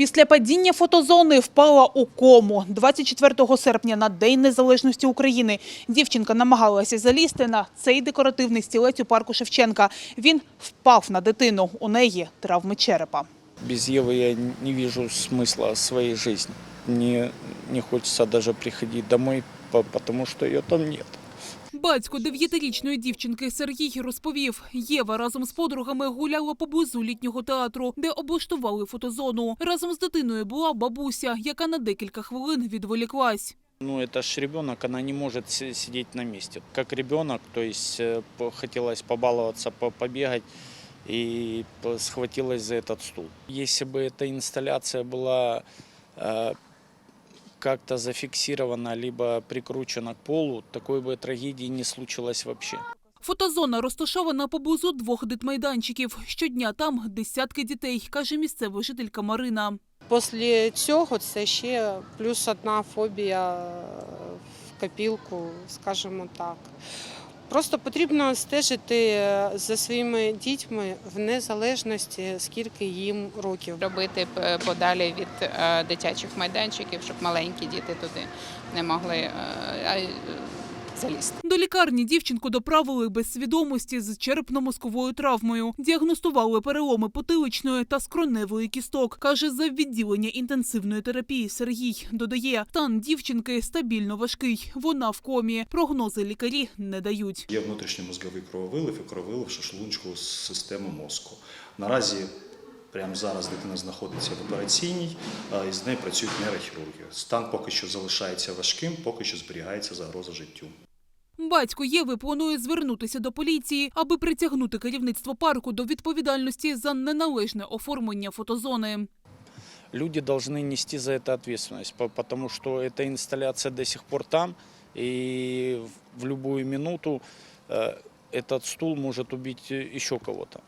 Після падіння фотозони впала у кому. 24 серпня на День Незалежності України дівчинка намагалася залізти на цей декоративний стілець у парку Шевченка. Він впав на дитину. У неї травми черепа. Без Евы я не вижу смысла своей жизни. Мне не хочется даже приходить домой, потому что ее там нет. Батько дев'ятирічної дівчинки Сергій розповів, Єва разом з подругами гуляла поблизу літнього театру, де облаштували фотозону. Разом з дитиною була бабуся, яка на декілька хвилин відволіклась. Ну, это ж ребенок, она не может си- сидеть на месте. Как ребенок, то есть э, по- хотелось побаловаться, по- побегать и по- схватилась за этот стул. Если бы эта инсталляция была э, как-то зафиксирована, либо прикручена к полу, такой бы трагедии не случилось вообще. Фотозона розташована поблизу двох дитмайданчиків. Щодня там десятки дітей, каже місцева жителька Марина. Після цього це ще плюс одна фобія в копілку, скажімо так. Просто потрібно стежити за своїми дітьми в незалежності, скільки їм років. робити подалі від е, дитячих майданчиків, щоб маленькі діти туди не могли е. До лікарні дівчинку доправили без свідомості з черепно-мозковою травмою. Діагностували переломи потиличної та скроневої кісток, каже за відділення інтенсивної терапії Сергій. Додає, стан дівчинки стабільно важкий. Вона в комі. Прогнози лікарі не дають. Є внутрішньомозговий крововилив і крововилив з системи мозку. Наразі прямо зараз дитина знаходиться в операційній, а, і з нею працюють нейрохірурги. Стан поки що залишається важким, поки що зберігається загроза життю Батько Єви планує звернутися до поліції, аби притягнути керівництво парку до відповідальності за неналежне оформлення фотозони. люди должны нести за это ответственность, по- потому что эта инсталляция до сих пор там, и в любую минуту э, этот стул может убить э, еще кого-то.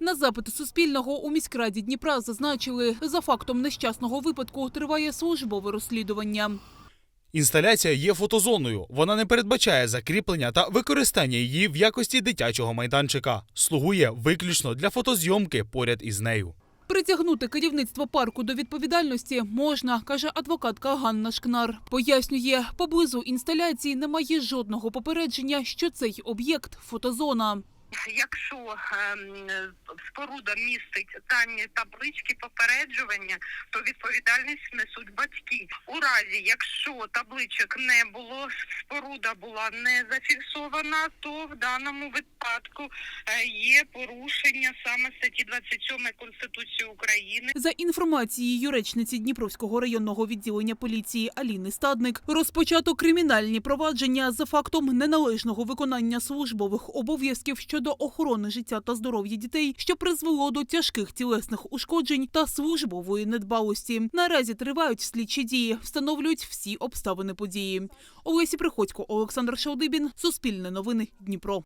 На запит Суспільного у міськраді Дніпра зазначили, за фактом нещасного випадку триває службове розслідування. Інсталяція є фотозоною. Вона не передбачає закріплення та використання її в якості дитячого майданчика. Слугує виключно для фотозйомки поряд із нею. Притягнути керівництво парку до відповідальності можна, каже адвокатка Ганна Шкнар. Пояснює, поблизу інсталяції немає жодного попередження, що цей об'єкт фотозона. Якщо ем, споруда містить дані таблички попереджування, то відповідальність несуть батьки. У разі, якщо табличок не було, споруда була не зафіксована, то в даному випадку е, є порушення саме статті 27 Конституції України. За інформацією речниці Дніпровського районного відділення поліції Аліни Стадник, розпочато кримінальні провадження за фактом неналежного виконання службових обов'язків щодо охорони життя та здоров'я дітей, що призвело до тяжких тілесних ушкоджень та службової недбалості. Наразі тривають слідчі дії, встановлюють всі обставини події. Олесі Приходько, Олександр Шалдибін, Суспільне новини, Дніпро.